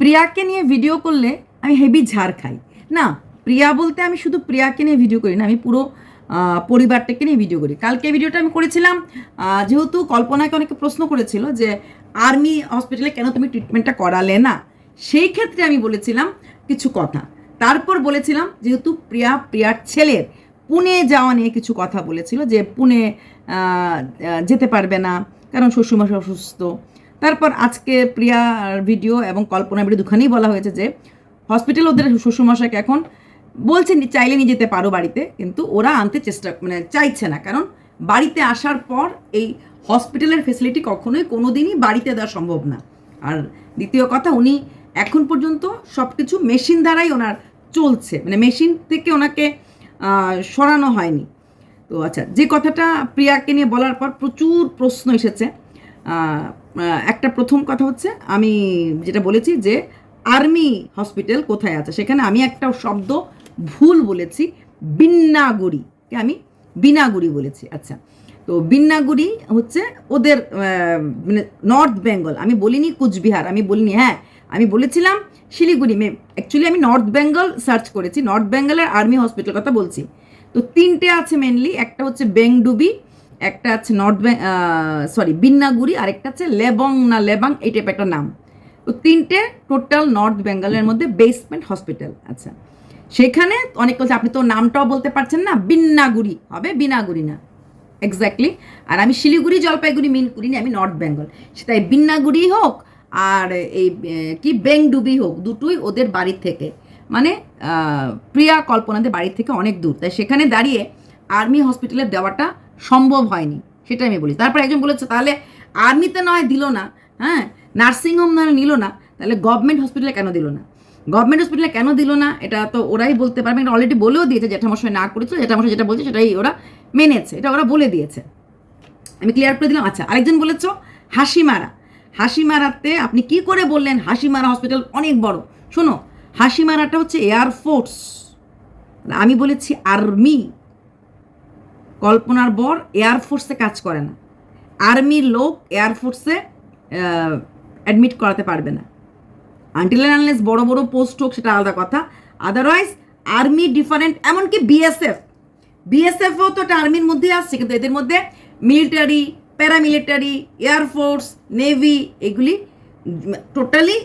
প্রিয়াকে নিয়ে ভিডিও করলে আমি হেভি ঝাড় খাই। না, প্রিয়া বলতে আমি শুধু প্রিয়াকে নিয়ে ভিডিও করি না, আমি পুরো পরিবারটাকে নিয়ে ভিডিও করি। কালকে ভিডিওটা আমি করেছিলাম যেহেতু কল্পনাকে অনেকে প্রশ্ন করেছিল যে, আর্মি হসপিটালে কেন তুমি ট্রিটমেন্টটা করালে না? সেই ক্ষেত্রে আমি বলেছিলাম কিছু কথা। তারপর বলেছিলাম, যেহেতু প্রিয়া, প্রিয়ার ছেলের, পুনে যাওয়া নিয়ে কিছু কথা বলেছিল যে, পুনে যেতে পারবে না, কারণ শ্বশুরমশাই অসুস্থ। তারপর আজকে প্রিয়ার ভিডিও এবং কল্পনার ভিডিও দুখানেই বলা হয়েছে যে হসপিটাল ওদের শ্বশুরমশাইকে এখন বলছে চাইলে নিয়ে যেতে পারো বাড়িতে, কিন্তু ওরা আনতে চেষ্টা মানে চাইছে না। কারণ বাড়িতে আসার পর এই হসপিটালের ফেসিলিটি কখনোই কোনো দিনই বাড়িতে দেওয়া সম্ভব না। আর দ্বিতীয় কথা, উনি এখন পর্যন্ত সব কিছু মেশিন দ্বারাই ওনার চলছে মানে মেশিন থেকে ওনাকে সরানো হয়নি। তো আচ্ছা যে কথাটা প্রিয়াকে নিয়ে বলার পর প্রচুর প্রশ্ন এসেছে। একটা প্রথম কথা হচ্ছে, আমি যেটা বলেছি যে আর্মি হসপিটাল কোথায় আছে? সেখানে আমি একটা শব্দ ভুল বলেছি বিন্নাগুড়িকে আমি? বিনাগুড়ি বলেছি। আচ্ছা তো বিন্নাগুড়ি হচ্ছে ওদের মানে নর্থ বেঙ্গল। আমি বলিনি কুচবিহার, আমি বলিনি হ্যাঁ আমি বলেছিলাম শিলিগুড়ি। মে অ্যাকচুয়ালি আমি নর্থ বেঙ্গল সার্চ করেছি, নর্থ বেঙ্গলের আর্মি হসপিটাল কথা বলছি। তো তিনটে আছে মেনলি একটা হচ্ছে বেংডুবি একটা আছে নর্থ সরি বিন্নাগুড়ি, আরেকটা আছে লেবং, না লেবাং, এই টাইপ একটা নাম। তো তিনটে টোটাল নর্থ বেঙ্গলের মধ্যে বেসমেন্ট হসপিটাল আচ্ছা। সেখানে অনেক বলছে, আপনি তো নামটাও বলতে পারছেন না, বিন্নাগুড়ি হবে, বিনাগুড়ি না। এক্স্যাক্টলি আর আমি শিলিগুড়ি, জলপাইগুড়ি মিন করিনি আমি নর্থ বেঙ্গল সেটাই বিন্নাগুড়ি হোক, আর এই কি, বেংডুবি হোক, দুটোই ওদের বাড়ির থেকে। মানে প্রিয়া কল্পনাদের বাড়ির থেকে অনেক দূর। তাই সেখানে দাঁড়িয়ে আর্মি হসপিটালে দেওয়াটা সম্ভব হয়নি সেটা আমি বলি। তারপর একজন বলেছে, তাহলে আর্মিতে নয়, দিল না। হ্যাঁ? নার্সিংহোম নয় নিল না। তাহলে গভর্নমেন্ট হসপিটালে কেন দিল না? গভর্নমেন্ট হসপিটালে কেন দিল না? এটা তো ওরাই বলতে পারবে। এটা অলরেডি বলেও দিয়েছে জেঠামশাই না করেছিল জেঠামশাই যেটা বলছে সেটাই ওরা মেনেছে, এটা ওরা বলে দিয়েছে। আমি ক্লিয়ার করে দিলাম? আচ্ছা আরেকজন বলেছ, হাসিমারা। হাসিমারাতে আপনি কি করে বললেন হাসিমারা হসপিটাল অনেক বড়? শোনো, হাসিমারাটা হচ্ছে এয়ারফোর্স আমি বলেছি আর্মি কল্পনার বর এয়ারফোর্সে কাজ করে না। আর্মির লোক এয়ারফোর্সে অ্যাডমিট করাতে পারবে না। আনটিল আনলেস বড় বড় পোস্ট হোক, সেটা আলাদা কথা। আদারওয়াইজ আর্মি ডিফারেন্ট এমনকি বিএসএফ বিএসএফও তো একটা আর্মির মধ্যে আসছে, কিন্তু এদের মধ্যে military paramilitary air force navy এগুলি টোটালি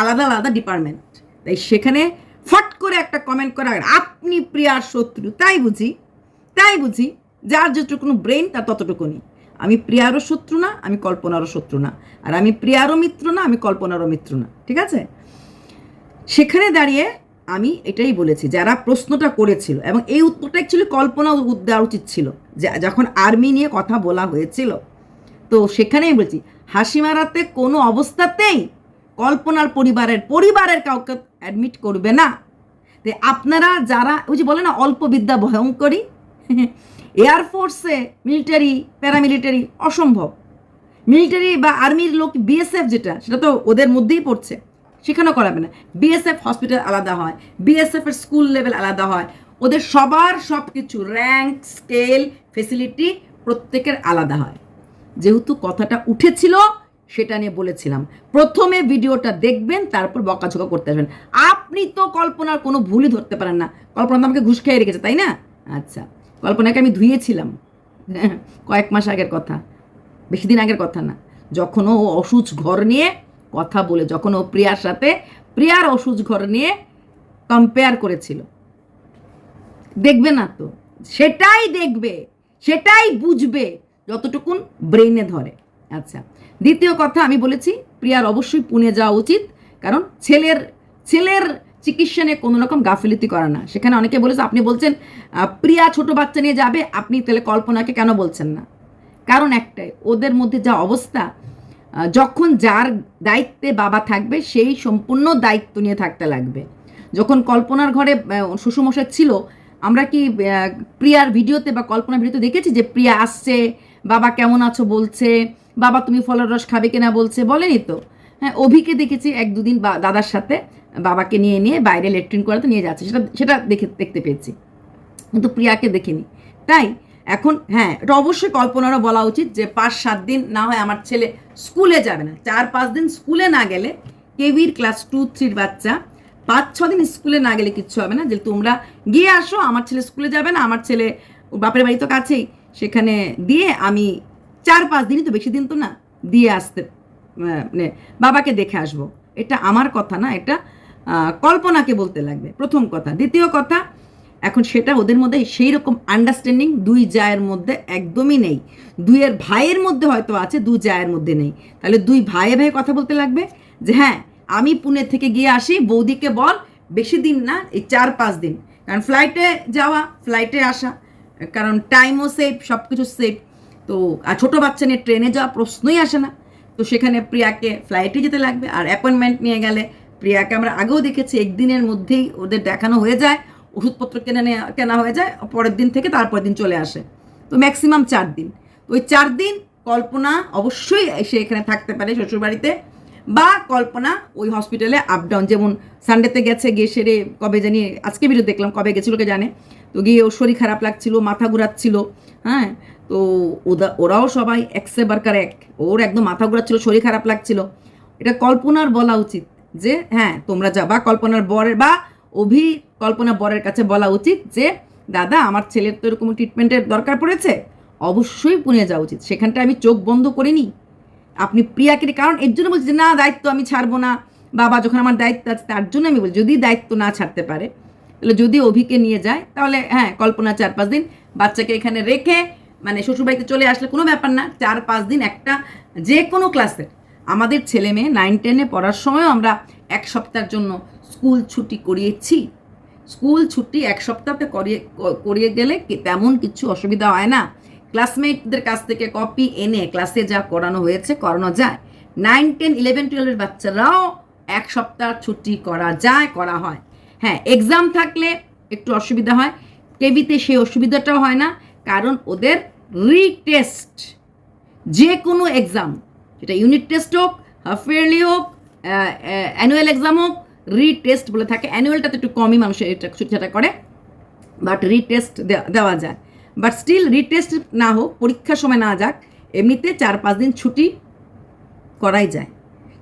আলাদা আলাদা ডিপার্টমেন্ট তাই সেখানে ফট করে একটা কমেন্ট করা আপনি প্রিয়ার শত্রু, তাই বুঝি তাই বুঝি। যার যতটুকুনো ব্রেন তার ততটুকুনি আমি প্রিয়ারও শত্রু না, আমি কল্পনারও শত্রু না। আর আমি প্রিয়ারও মিত্র না, আমি কল্পনারও মিত্র না। ঠিক আছে? সেখানে দাঁড়িয়ে আমি এটাই বলেছি, যারা প্রশ্নটা করেছিল, এবং এই উত্তরটা অ্যাকচুয়ালি কল্পনা দেওয়া উচিত ছিল যখন আর্মি নিয়ে কথা বলা হয়েছিল, তো সেখানেই বলছি, হাসি মারাতে কোনো অবস্থাতেই কল্পনার পরিবারের পরিবারের কাউকে অ্যাডমিট করবে না। আপনারা যারা, ওই যে বলে না, অল্প বিদ্যা ভয়ঙ্করী এয়ারফোর্সে মিলিটারি প্যারামিলিটারি অসম্ভব। মিলিটারি বা আর্মির লোক বিএসএফ যেটা, সেটা তো ওদের মধ্যেই পড়ছে। সেখানেও করাবে না। বিএসএফ হসপিটাল আলাদা হয়। বিএসএফের স্কুল লেভেল আলাদা হয়। ওদের সবার সব কিছু র্যাঙ্ক স্কেল ফেসিলিটি প্রত্যেকের আলাদা হয়। যেহেতু কথাটা উঠেছিল, সেটা নিয়ে বলেছিলাম। প্রথমে ভিডিওটা দেখবেন, তারপর বকাঝকা করতে আসবেন। আপনি তো কল্পনার কোনো ভুলই ধরতে পারেন না। কল্পনা তো আমাকে ঘুষ খেয়ে রেখেছে, তাই না? আচ্ছা। কল্পনাকে আমি ধুয়েছিলাম। কয়েক মাস আগের কথা। বেশি দিন আগের কথা না। যখন ও অসুচ ঘর নিয়ে কথা বলে, যখন ও প্রিয়ার সাথে, প্রিয়ার অসুচ ঘর নিয়ে কম্পেয়ার করেছিল। দেখবে না তো? সেটাই দেখবে, সেটাই বুঝবে যতটুকুন ব্রেনে ধরে। আচ্ছা দ্বিতীয় কথা আমি বলেছি, প্রিয়ার অবশ্যই পুনে যাওয়া উচিত। কারণ ছেলের ছেলের চিকিৎসা নিয়ে কোনো রকম গাফিলতি করে না। সেখানে অনেকে বলেছে আপনি বলছেন প্রিয়া ছোট বাচ্চা নিয়ে যাবে, আপনি তাহলে কল্পনাকে কেন বলছেন না? কারণ একটাই, ওদের মধ্যে যা অবস্থা যখন যার দায়িত্বে বাবা থাকবে, সেই সম্পূর্ণ দায়িত্ব নিয়ে থাকতে লাগবে। যখন কল্পনার ঘরে শ্বশুরমশাই ছিল, আমরা কি প্রিয়ার ভিডিওতে বা কল্পনার ভিডিওতে দেখেছি যে, প্রিয়া আসছে, বাবা কেমন আছো? বলছে, বাবা, তুমি ফলের রস খাবে কিনা? বলছে, বলেনি তো। হ্যাঁ অভিকে দেখেছি এক দুদিন বা, দাদার সাথে। বাবাকে নিয়ে নিয়ে বাইরে লেট্রিন করাতে নিয়ে যাচ্ছে, সেটা সেটা দেখে, দেখতে পেয়েছি। কিন্তু প্রিয়াকে দেখিনি। তাই এখন হ্যাঁ এটা অবশ্যই কল্পনারও বলা উচিত যে পাঁচ, সাত দিন না হয় আমার ছেলে স্কুলে যাবে না। চার, পাঁচ দিন স্কুলে না গেলে কেভির ক্লাস টু, থ্রির বাচ্চা পাঁচ, ছ দিন স্কুলে না গেলে কিচ্ছু হবে না। যে তোমরা গিয়ে আসো, আমার ছেলে স্কুলে যাবে না, আমার ছেলে বাপের বাড়ি তো কাছেই। সেখানে দিয়ে আমি চার, পাঁচ দিনই তো বেশি দিন তো না, দিয়ে আসতে মানে বাবাকে দেখে আসব। এটা আমার কথা না, এটা কল্পনাকে বলতে লাগবে। প্রথম কথা। দ্বিতীয় কথা, এখন সেটা ওদের মধ্যে সেই রকম আন্ডারস্ট্যান্ডিং দুই জায়ের মধ্যে একদমই নেই। দুইয়ের ভাইয়ের মধ্যে হয়তো আছে দুই জায়ের মধ্যে নেই। তাহলে দুই ভাইয়ে ভাইয়ে কথা বলতে লাগবে যে হ্যাঁ আমি পুনে থেকে গিয়ে আসি, বৌদিকে বল, বেশি দিন না, এই চার পাঁচ দিন। কারণ ফ্লাইটে যাওয়া ফ্লাইটে আসা, কারণ টাইমও সেফ সব কিছু সেফ তো, আর ছোটো বাচ্চা নিয়ে ট্রেনে যাওয়া প্রশ্নই আসে না। তো সেখানে প্রিয়াকে ফ্লাইটে যেতে লাগবে, আর অ্যাপয়েন্টমেন্ট নিয়ে গেলে প্রিয়াকে আমরা আগেও দেখেছি, একদিনের মধ্যেই ওদের দেখানো হয়ে যায়, ওষুধপত্র কেনা কেনা হয়ে যায়, পরের দিন থেকে তারপর দিন চলে আসে। তো ম্যাক্সিমাম চার দিন। ওই চার দিন কল্পনা অবশ্যই এসে এখানে থাকতে পারে শ্বশুরবাড়িতে বা কল্পনা ওই হসপিটালে আপ ডাউন যেমন সানডেতে গেছে, গিয়ে সেরে কবে জানি, আজকে ভিডিও দেখলাম, কবে গেছিল কে জানে। তো গিয়ে ওর শরীর খারাপ লাগছিল, মাথা ঘুরাচ্ছিল হ্যাঁ? তো ওদা, ওরাও সবাই একসে বারকার এক, ওর একদম মাথা ঘুরাচ্ছিল, শরীর খারাপ লাগছিল। এটা কল্পনার বলা উচিত। যে হ্যাঁ তোমরা যাবা কল্পনার বরের, বা অভি কল্পনা বরের কাছে বলা উচিত যে, দাদা, আমার ছেলের তো এরকম ট্রিটমেন্টের দরকার পড়েছে, অবশ্যই পুনে যাওয়া উচিত। সেখানটা আমি চোখ বন্ধ করিনি। আপনি প্রিয়াকে কারণ এর জন্য বলছি যে, না, দায়িত্ব আমি ছাড়বো না। বাবা যখন আমার দায়িত্ব আছে, তার জন্য আমি বলছি, যদি দায়িত্ব না ছাড়তে পারে, তাহলে যদি অভিকে নিয়ে যায়, তাহলে হ্যাঁ কল্পনা চার পাঁচ দিন বাচ্চাকে এখানে রেখে মানে শ্বশুরবাড়িতে চলে আসলে কোনো ব্যাপার না, চার পাঁচ দিন একটা যে কোনো ক্লাসের আমাদের ছেলে মেয়ে নাইন টেনে পড়ার সময়ও আমরা এক সপ্তাহের জন্য স্কুল ছুটি করিয়েছি। স্কুল ছুটি এক সপ্তাহতে করিয়ে করিয়ে গেলে তেমন কিছু অসুবিধা হয় না। ক্লাসমেটদের কাছ থেকে কপি এনে ক্লাসে যা করানো হয়েছে, করানো যায়। নাইন টেন ইলেভেন টুয়েলভের বাচ্চারাও এক সপ্তাহ ছুটি করা যায়, করা হয়। হ্যাঁ এক্সাম থাকলে একটু অসুবিধা হয়। কেবিতে সেই অসুবিধাটাও হয় না। কারণ ওদের রিটেস্ট যে কোনো এক্সাম সেটা ইউনিট টেস্ট হোক হাফ ইয়ারলি হোক অ্যানুয়াল এক্সাম হোক রিটেস্ট বলে থাকে। অ্যানুয়ালটাতে একটু কমই মানুষ এটা সেটা করে বাট রিটেস্ট দেওয়া যায়। বাট স্টিল রিটেস্ট না হোক, পরীক্ষার সময় না যাক, এমনিতে চার পাঁচ দিন ছুটি করাই যায়।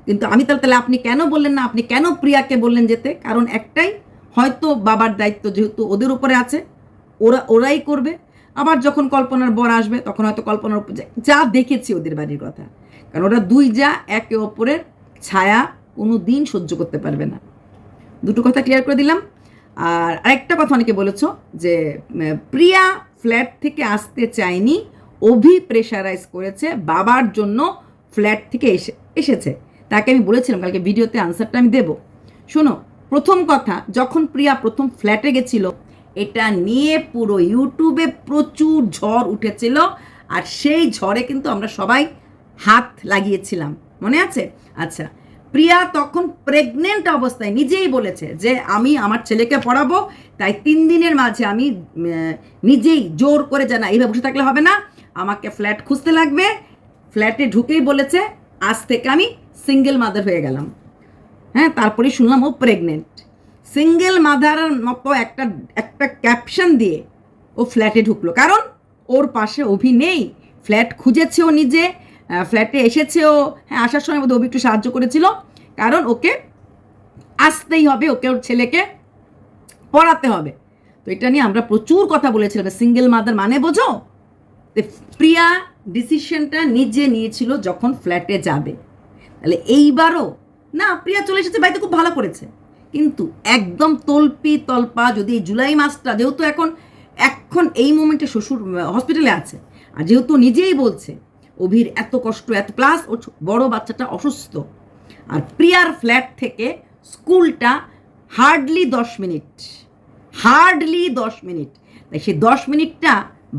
কিন্তু আমি তাহলে তাহলে আপনি কেন বললেন না? আপনি কেন প্রিয়াকে বললেন যেতে? কারণ একটাই, হয়তো বাবার দায়িত্ব যেহেতু ওদের উপরে আছে, ওরা, ওরাই করবে। আবার যখন কল্পনার বর আসবে, তখন হয়তো কল্পনার উপর যা দেখেছি ওদের বাড়ির কথা। কারণ ওরা দুই যা একে অপরের ছায়া কোনো দিন সহ্য করতে পারবে না। দুটো কথা ক্লিয়ার করে দিলাম। আর আরেকটা কথা অনেকে বলেছ যে প্রিয়া ফ্ল্যাট থেকে আসতে চায়নি, অভি প্রেশারাইজ করেছে, বাবার জন্য ফ্ল্যাট থেকে এসে, এসেছে। তাকে আমি বলেছিলাম, কালকে ভিডিওতে আনসারটা আমি দেব। শোনো, প্রথম কথা, যখন প্রিয়া প্রথম ফ্ল্যাটে গেছিল, এটা নিয়ে পুরো ইউটিউবে প্রচুর ঝড় উঠেছিল, আর সেই ঝড়ে কিন্তু আমরা সবাই হাত লাগিয়েছিলাম। মনে আছে? আচ্ছা। প্রিয়া তখন প্রেগনেন্ট অবস্থায় নিজেই বলেছে যে, আমি আমার ছেলেকে পড়াবো, তাই তিন দিনের মাঝে আমি নিজেই জোর করে জানা এইভাবে বসে থাকলে হবে না, আমাকে ফ্ল্যাট খুঁজতে লাগবে। ফ্ল্যাটে ঢুকেই বলেছে, আজ থেকে আমি সিঙ্গেল মাদার হয়ে গেলাম। হ্যাঁ তারপরে শুনলাম ও প্রেগনেন্ট সিঙ্গেল মাদার মতো একটা একটা ক্যাপশন দিয়ে ও ফ্ল্যাটে ঢুকলো। কারণ ওর পাশে অভি নেই। ফ্ল্যাট খুঁজেছে ও নিজে। ফ্ল্যাটে এসেছেও হ্যাঁ আসার সময় অভি একটু সাহায্য করেছিল। কারণ ওকে আসতেই হবে, ওকে ওর ছেলেকে পড়াতে হবে। তো এটা নিয়ে আমরা প্রচুর কথা বলেছিলাম। সিঙ্গেল মাদার মানে বোঝো? প্রিয়া ডিসিশনটা নিজে নিয়েছিল যখন ফ্ল্যাটে যাবে। তাহলে এইবারও, না, প্রিয়া চলে এসেছে, বাড়িতে খুব ভালো করেছে। কিন্তু একদম তল্পি তল্পা, যদি এই জুলাই মাসটা, যেহেতু এখন এখন এই মোমেন্টে শ্বশুর হসপিটালে আছে। আর যেহেতু নিজেই বলছে অভির এত কষ্ট, এত প্লাস ও বড় বাচ্চাটা অসুস্থ। আর প্রিয়ার ফ্ল্যাট থেকে স্কুলটা হার্ডলি দশ মিনিট হার্ডলি দশ মিনিট। তাই সে দশ মিনিটটা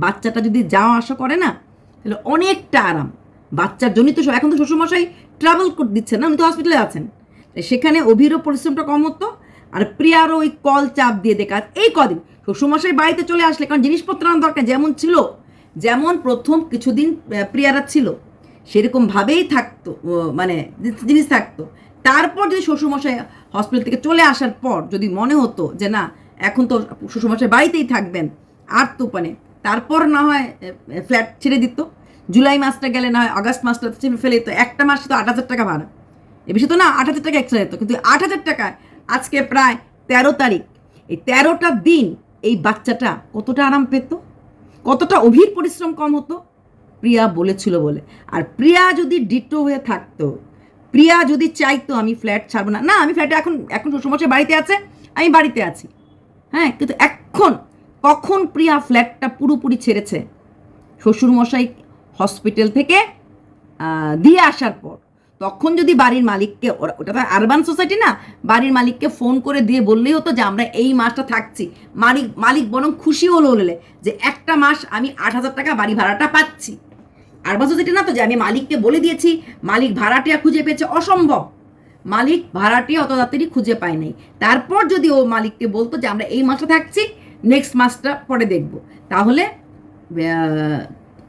বাচ্চাটা যদি যাওয়া আসা করে না, তাহলে অনেকটা আরাম। বাচ্চার জন্যই তো এখন তো শ্বশুরমশাই ট্রাভেল করে দিচ্ছেন না, উনি তো হসপিটালে আছেন। তাই সেখানে অভিরও পরিশ্রমটা কম হতো, আর প্রিয়ারও ওই কল চাপ দিয়ে দেখা এই কদিন শ্বশুরমশাই বাড়িতে চলে আসলে, কারণ জিনিসপত্র আনার দরকার যেমন ছিল যেমন প্রথম কিছুদিন প্রিয়ারা ছিল সেরকমভাবেই থাকতো মানে জিনিস থাকতো। তারপর যদি শ্বশুরমশাই হসপিটাল থেকে চলে আসার পর যদি মনে হতো যে না, এখন তো শ্বশুরমশাই বাড়িতেই থাকবেন, আর তো মানে তারপর না হয় ফ্ল্যাট ছেড়ে দিত। জুলাই মাসটা গেলে না হয়, আগস্ট মাসটা ফেলে দিত, একটা মাসে তো আট হাজার টাকা ভাড়া। এ বেশি তো না, আট হাজার টাকা এক্সট্রা যেত কিন্তু আট হাজার টাকায় আজকে প্রায় তেরো তারিখ। এই তেরোটা দিন এই বাচ্চাটা কতটা আরাম পেত? কতটা অভির পরিশ্রম কম হতো? প্রিয়া বলেছিল বলে। আর প্রিয়া যদি ডিটো হয়ে থাকতো, প্রিয়া যদি চাইতো আমি ফ্ল্যাট ছাড়বো না। না, আমি ফ্ল্যাটে এখন এখন শ্বশুরমশাই বাড়িতে আছে, আমি বাড়িতে আছি। হ্যাঁ কিন্তু এখন, কখন প্রিয়া ফ্ল্যাটটা পুরোপুরি ছেড়েছে? শ্বশুরমশাই হসপিটাল থেকে দিয়ে আসার পর। তখন যদি বাড়ির মালিককে, ওরা- ওটা তো আরবান সোসাইটি না, বাড়ির মালিককে ফোন করে দিয়ে বললেই হতো যে, আমরা এই মাসটা থাকছি। মালিক মালিক বরং খুশি হলো হলে যে, একটা মাস আমি আট হাজার টাকা বাড়ি ভাড়াটা পাচ্ছি। আরবান সোসাইটি না তো, যে আমি মালিককে বলে দিয়েছি, মালিক ভাড়াটিয়া খুঁজে পেয়েছে, অসম্ভব। মালিক ভাড়াটিয়া অত তাড়াতাড়ি খুঁজে পায় নাই। তারপর যদি ও মালিককে বলতো যে, আমরা এই মাসটা থাকছি নেক্সট মাসটা পরে দেখব। তাহলে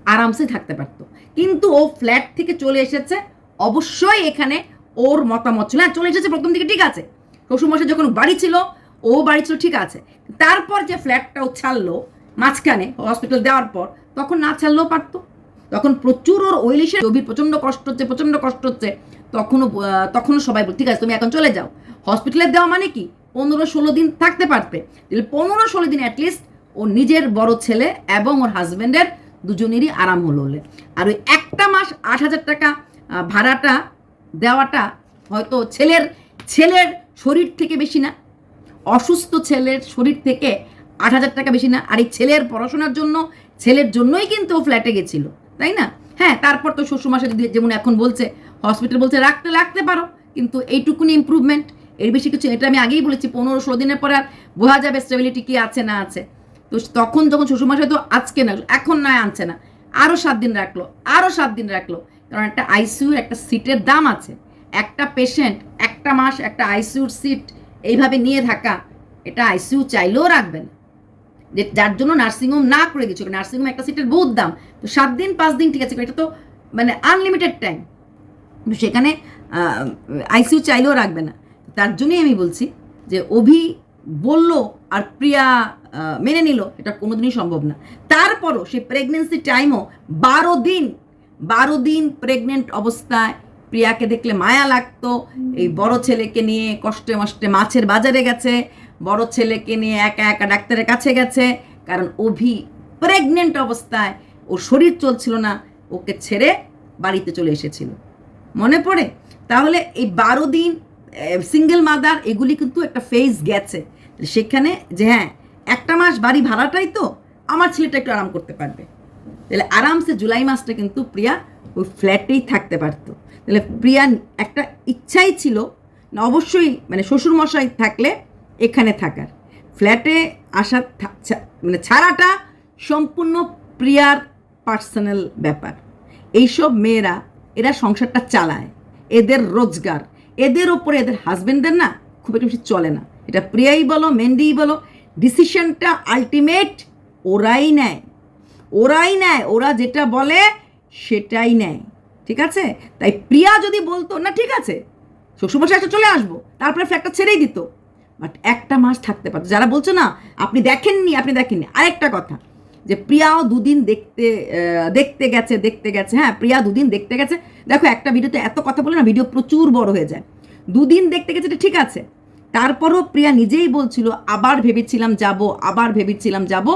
আরামসে থাকতে পারতো। কিন্তু ও ফ্ল্যাট থেকে চলে এসেছে অবশ্যই এখানে ওর মতামত ছিল। হ্যাঁ চলে এসেছে প্রথম দিকে, ঠিক আছে। শ্বশুরমশাই যখন বাড়ি ছিল, ও বাড়ি ছিল, ঠিক আছে। তারপর যে ফ্ল্যাটটা ও ছাড়লো, মাঝখানে হসপিটাল দেওয়ার পর, তখন না ছাড়লেও পারতো। তখন প্রচুর ওর ওইলিশে গভীর প্রচণ্ড কষ্ট হচ্ছে, প্রচণ্ড কষ্ট হচ্ছে। তখনও তখনও সবাই বল ঠিক আছে, তুমি এখন চলে যাও। হসপিটালে দেওয়া মানে কি? পনেরো ষোলো দিন থাকতে পারতে। তাহলে পনেরো ষোলো দিন অ্যাটলিস্ট ও নিজের বড় ছেলে এবং ওর হাজব্যান্ডের দুজনেরই আরাম হলো হলে আর ওই একটা মাস আট হাজার টাকা ভাড়াটা, দেওয়াটা হয়তো ছেলের ছেলের শরীর থেকে বেশি না। অসুস্থ ছেলের শরীর থেকে আট হাজার টাকা বেশি না। আর এই ছেলের পড়াশোনার জন্য, ছেলের জন্যই কিন্তু ও ফ্ল্যাটে গেছিল, তাই না? হ্যাঁ তারপর তো শ্বশুরমাসে যদি যেমন এখন বলছে হসপিটাল বলছে, রাখতে রাখতে পারো। কিন্তু এইটুকুনি ইম্প্রুভমেন্ট এর বেশি কিছু, এটা আমি আগেই বলেছি পনেরো ষোলো দিনের পর আর বোঝা যাবে স্টেবিলিটি কি আছে না আছে। তো তখন যখন শ্বশুরমাসে তো আজকে না, এখন নয়, আনছে না। আরও সাত দিন রাখল আরও সাত দিন রাখল। কারণ একটা আইসিইউ একটা সিটের দাম আছে। একটা পেশেন্ট একটা মাস একটা আইসিইউর সিট এইভাবে নিয়ে থাকা, এটা আইসিইউ চাইলেও রাখবে না। যে যার জন্য নার্সিংহোম না করে দিচ্ছিল নার্সিংহোম একটা সিটের বহুত দাম। তো সাত দিন, পাঁচ দিন ঠিক আছে এটা তো মানে আনলিমিটেড টাইম সেখানে আইসিইউ চাইলেও রাখবে না। তার জন্যই আমি বলছি যে অভি বলল আর প্রিয়া মেনে নিল, এটা কোনোদিনই সম্ভব না। তারপরও সে প্রেগনেন্সি টাইমও বারো দিন বারো দিন প্রেগনেন্ট অবস্থায় প্রিয়াকে দেখলে মায়া লাগতো। এই বড় ছেলেকে নিয়ে কষ্টে মষ্টে মাছের বাজারে গেছে। বড় ছেলেকে নিয়ে একা একা ডাক্তারের কাছে গেছে। কারণ অভি প্রেগনেন্ট অবস্থায় ওর শরীর চলছিল না ওকে ছেড়ে বাড়িতে চলে এসেছিল। মনে পড়ে? তাহলে এই বারো দিন সিঙ্গেল মাদার এগুলি কিন্তু একটা ফেজ গেছে। সেখানে যে হ্যাঁ একটা মাস বাড়ি ভাড়াটাই তো আমার ছেলেটা একটু আরাম করতে পারবে। তাহলে আরামসে জুলাই মাসটা কিন্তু প্রিয়া ওই ফ্ল্যাটেই থাকতে পারতো। তাহলে প্রিয়া একটা ইচ্ছাই ছিল না, অবশ্যই মানে শ্বশুরমশাই থাকলে এখানে থাকার। ফ্ল্যাটে আসা থা- ছা- মানে ছাড়াটা সম্পূর্ণ প্রিয়ার পার্সোনাল ব্যাপার। এইসব মেয়েরা, এরা সংসারটা চালায়, এদের রোজগার, এদের ওপরে এদের হাজবেন্ডদের না খুব একটা বেশি চলে না। এটা প্রিয়াই বলো মেন্ডিই বলো, ডিসিশনটা আলটিমেট ওরাই নেয়। ওরাই নেয়, ওরা যেটা বলে সেটাই নেয়, ঠিক আছে? তাই প্রিয়া যদি বলতো, না, ঠিক আছে, শ্বশুরমশাই একটা চলে আসব। তারপরে ফ্ল্যাটটা ছেড়েই দিত। বাট একটা মাস থাকতে পারতো। যারা বলছো, না, আপনি দেখেননি আপনি দেখেননি। আরেকটা কথা, যে প্রিয়াও দুদিন দেখতে দেখতে গেছে দেখতে গেছে। হ্যাঁ প্রিয়া দুদিন দেখতে গেছে। দেখো, একটা ভিডিওতে এত কথা বলে না, ভিডিও প্রচুর বড় হয়ে যায়। দুদিন দেখতে গেছে, এটা ঠিক আছে। তারপরও প্রিয়া নিজেই বলছিল, আবার ভেবেছিলাম যাব, আবার ভেবেছিলাম যাব।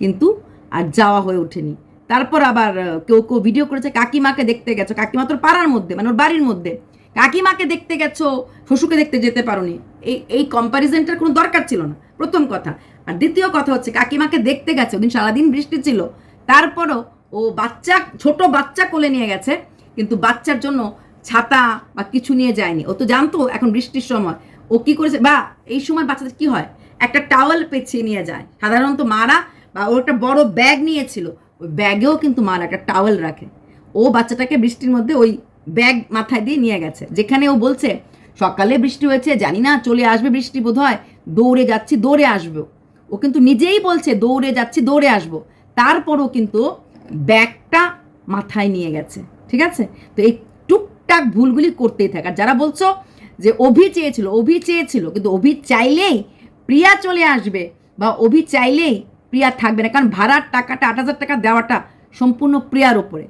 কিন্তু আর যাওয়া হয়ে ওঠেনি। তারপর আবার কেউ কেউ ভিডিও করেছে, কাকিমাকে দেখতে গেছো। কাকিমা তোর পাড়ার মধ্যে মানে ওর বাড়ির মধ্যে। কাকিমাকে দেখতে গেছো, শ্বশুরকে দেখতে যেতে পারোনি। এই এই কম্প্যারিজনটার কোনো দরকার ছিল না, প্রথম কথা। আর দ্বিতীয় কথা হচ্ছে, কাকিমাকে দেখতে গেছে, ওদিন সারাদিন বৃষ্টি ছিল। তারপরও ও বাচ্চা, ছোট বাচ্চা কোলে নিয়ে গেছে, কিন্তু বাচ্চার জন্য ছাতা বা কিছু নিয়ে যায়নি। ও তো জানতো এখন বৃষ্টির সময়। ও কি করেছে, বা, এই সময় বাচ্চাদের কি হয়? একটা টাওয়েল পেছিয়ে নিয়ে যায়। সাধারণত মারা বা ও একটা বড় ব্যাগ নিয়েছিল। ওই ব্যাগেও কিন্তু মারা একটা টাওয়েল রাখে। ও বাচ্চাটাকে বৃষ্টির মধ্যে ওই ব্যাগ মাথায় দিয়ে নিয়ে গেছে। যেখানে ও বলছে, সকালে বৃষ্টি হয়েছে, জানি না, চলে আসবে বৃষ্টি বোধ হয় দৌড়ে যাচ্ছি, দৌড়ে আসব। ও কিন্তু নিজেই বলছে, দৌড়ে যাচ্ছি, দৌড়ে আসব। তারপরও কিন্তু ব্যাগটা মাথায় নিয়ে গেছে, ঠিক আছে? তো এই টুকটাক ভুলগুলি করতেই থাকে। আর যারা বলছো যে অভি চেয়েছিল অভি চেয়েছিল, কিন্তু অভি চাইলেই প্রিয়া চলে আসবে বা অভি চাইলেই প্রিয়া থাকবে না। কারণ ভাড়ার টাকাটা, আট হাজার টাকা দেওয়াটা সম্পূর্ণ প্রিয়ার ওপরে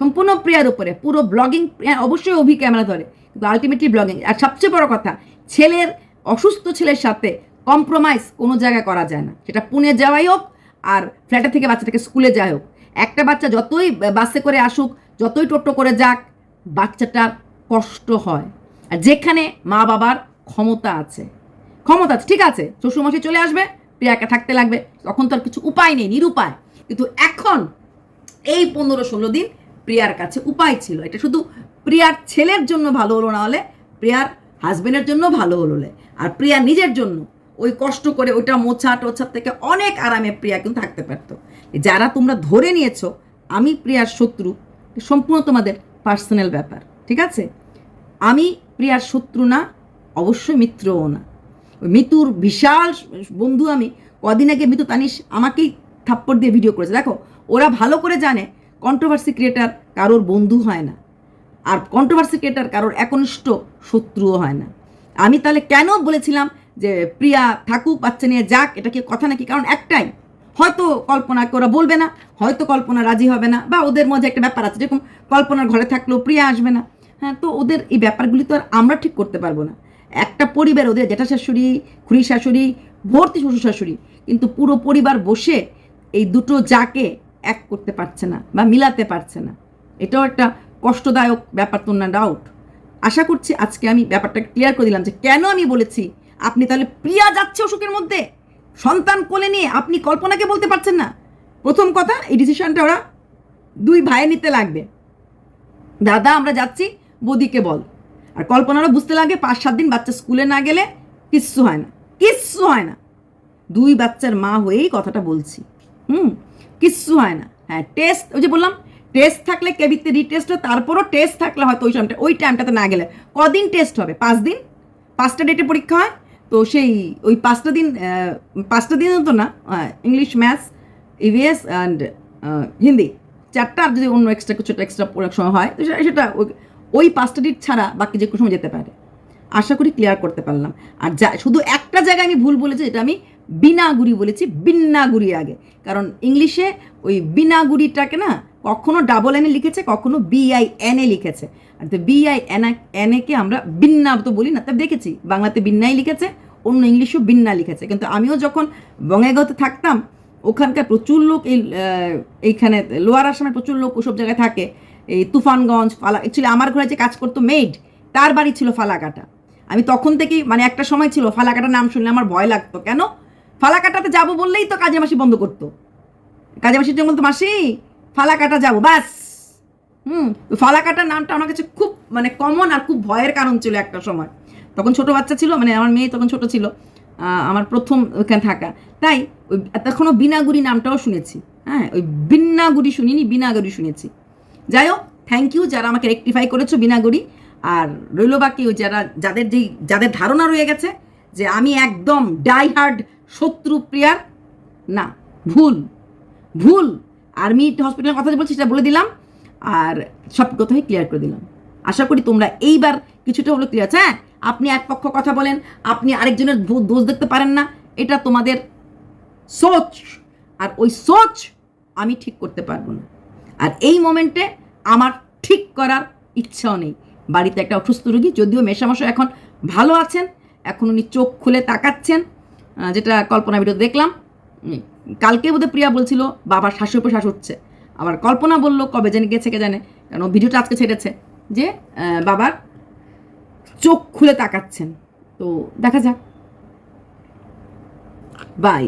সম্পূর্ণ প্রিয়ার উপরে। পুরো ব্লগিং অবশ্যই অভি ক্যামেরা ধরে, কিন্তু আলটিমেটলি ব্লগিং আর সবচেয়ে বড় কথা, ছেলের, অসুস্থ ছেলের সাথে কম্প্রোমাইজ কোনো জায়গায় করা যায় না। সেটা পুনে যাওয়াই হোক, আর ফ্ল্যাটে থেকে বাচ্চাটাকে স্কুলে যাই হোক। একটা বাচ্চা যতই বাসে করে আসুক, যতই টোটো করে যাক বাচ্চাটার কষ্ট হয়। আর যেখানে মা বাবার ক্ষমতা আছে। ক্ষমতা আছে, ঠিক আছে, শ্বশুরমশাই চলে আসবে প্রিয়াকে থাকতে লাগবে, তখন তো আর কিছু উপায় নেই, নিরুপায়। কিন্তু এখন, এই পনেরো ষোলো দিন প্রিয়ার কাছে উপায় ছিল। এটা শুধু প্রিয়ার ছেলের জন্য ভালো হলো না হলে, প্রিয়ার হাজবেন্ডের জন্য ভালো হলো আর প্রিয়া নিজের জন্য ওই কষ্ট করে ওইটা মোছা টোছা থেকে অনেক আরামে প্রিয়া কিন্তু থাকতে পারতো। যারা তোমরা ধরে নিয়েছো, আমি প্রিয়ার শত্রু সম্পূর্ণ তোমাদের পার্সোনাল ব্যাপার, ঠিক আছে? আমি প্রিয়ার শত্রু না, অবশ্যই মিত্রও না। মিতুর বিশাল বন্ধু আমি, কদিন আগে মিতু তানিশ আমাকেই থাপ্পড় দিয়ে ভিডিও করেছে। দেখো, ওরা ভালো করে জানে কন্ট্রোভার্সি ক্রিয়েটার কারোর বন্ধু হয় না আর কন্ট্রোভার্সি ক্রিয়েটার কারোর একনিষ্ঠ শত্রুও হয় না। আমি তাহলে কেন বলেছিলাম যে প্রিয়া থাকুক, বাচ্চা নিয়ে যাক, এটা কি কথা নাকি? কারণ একটাই, হয়তো কল্পনাকে ওরা বলবে না, হয়তো কল্পনা রাজি হবে না বা ওদের মধ্যে একটা ব্যাপার আছে, যেরকম কল্পনার ঘরে থাকলেও প্রিয়া আসবে না। হ্যাঁ তো ওদের এই ব্যাপারগুলি তো আর আমরা ঠিক করতে পারব না। একটা পরিবার ওদের, জেঠা শাশুড়ি, খুড়ি শাশুড়ি, ভর্তি শ্বশুর শাশুড়ি, কিন্তু পুরো পরিবার বসে এই দুটো যাকে এক করতে পারছে না বা মিলাতে পারছে না। এটাও একটা কষ্টদায়ক ব্যাপার তো না ডাউট আশা করছি আজকে আমি ব্যাপারটা ক্লিয়ার করে দিলাম যে কেন আমি বলেছি, আপনি তাহলে প্রিয়া যাচ্ছে অসুখের মধ্যে? সন্তান কোলে নিয়ে আপনি কল্পনাকে বলতে পারছেন না। প্রথম কথা, এই ডিসিশনটা ওরা দুই ভাইয়ে নিতে লাগবে। দাদা, আমরা যাচ্ছি, বদিকে বল। আর কল্পনারও বুঝতে লাগে পাঁচ সাত দিন বাচ্চা স্কুলে না গেলে কিচ্ছু হয় না। কিচ্ছু হয় না। দুই বাচ্চার মা হয়েই কথাটা বলছি। হুম? কিচ্ছু হয় না। হ্যাঁ টেস্ট ওই যে বললাম টেস্ট থাকলে কেবিতে রিটেস্ট হয়, তারপরও টেস্ট থাকলে হয়তো ওই টাইমটা ওই টাইমটাতে না গেলে। কদিন টেস্ট হবে? পাঁচ দিন? পাঁচটা ডেটে পরীক্ষা হয়, তো সেই ওই পাঁচটা দিন পাঁচটা দিন তো না English maths EVS and Hindi. চারটা আর যদি অন্য এক্সট্রা কিছু এক্সট্রা পড়ার সময় হয় সেটা ওই- পাঁচটা ডিট ছাড়া বাকি যে কোনো সময় যেতে পারে। আশা করি ক্লিয়ার করতে পারলাম। আর যা শুধু একটা জায়গায় আমি ভুল বলেছি যেটা আমি বিনাগুড়ি বলেছি বিন্নাগুড়ি আগে। কারণ ইংলিশে ওই বিনাগুড়িটাকে না কখনো ডাবল এনে লিখেছে, কখনো বিআই এন লিখেছে। আর তো বিআই এন এন কে আমরা বিন্না তো বলি না, তা দেখেছি। বাংলাতে বিন্নাই লিখেছে, অন্য ইংলিশেও বিন্না লিখেছে। কিন্তু আমিও যখন বঙ্গাইগাঁওতে থাকতাম, ওখানকার প্রচুর লোক এই এইখানে, লোয়ার আসামে প্রচুর লোক ওসব জায়গায় থাকে। এই তুফানগঞ্জ, ফালা অ্যাকচুয়ালি আমার ঘরে যে কাজ করতো মেড তার বাড়ি ছিল ফালাকাটা। আমি তখন থেকেই মানে একটা সময় ছিল, ফালাকাটার নাম শুনলে আমার ভয় লাগতো। কেন? ফালাকাটাতে যাব বললেই তো কাজে মাসি বন্ধ করতো। কাজে মাসির জন্য বলতো, মাসি, ফালাকাটা যাব, ব্যাস। হুম ফালাকাটার নামটা আমার কাছে খুব মানে কমন আর খুব ভয়ের কারণ ছিল একটা সময়। তখন ছোট বাচ্চা ছিল মানে আমার মেয়ে তখন ছোট ছিল আমার প্রথম ওইখানে থাকা। তাই, ওই তখনও বিনাগুড়ি নামটাও শুনেছি। হ্যাঁ ওই বিন্নাগুড়ি শুনিনি, বিনাগুড়ি শুনেছি। যাই হোক থ্যাংক ইউ যারা আমাকে রেকটিফাই করেছ বিনাগুড়ি আর রইল বাকি ওই যারা, যাদের যেই, যাদের ধারণা রয়ে গেছে যে আমি একদম ডাই হার্ড শত্রু প্রিয়ার, না, ভুল ভুল। আর্মি হসপিটালের কথা বলছি সেটা বলে দিলাম, আর সব কথাই ক্লিয়ার করে দিলাম। আশা করি তোমরা এইবার কিছুটা হলো ক্লিয়ার হ্যাঁ আপনি এক পক্ষ কথা বলেন, আপনি আরেকজনের দোষ দেখতে পারেন না, এটা তোমাদের সোচ। আর ওই সোচ আমি ঠিক করতে পারব না। আর এই মোমেন্টে আমার ঠিক করার ইচ্ছাও নেই। বাড়িতে একটা অসুস্থ রোগী, যদিও মেশামশাই এখন ভালো আছেন, এখন উনি চোখ খুলে তাকাচ্ছেন যেটা কল্পনা ভিডিও দেখলাম। কালকে বোধহয় প্রিয়া বলছিল বাবার শ্বাসের উপর শ্বাস উঠছে আবার কল্পনা বলল, কবে জানি, গেছে কে জানে? ও ভিডিওটা আজকে ছেড়েছে, যে বাবার চোখ খুলে তাকাচ্ছেন। তো দেখা যাক। বাই।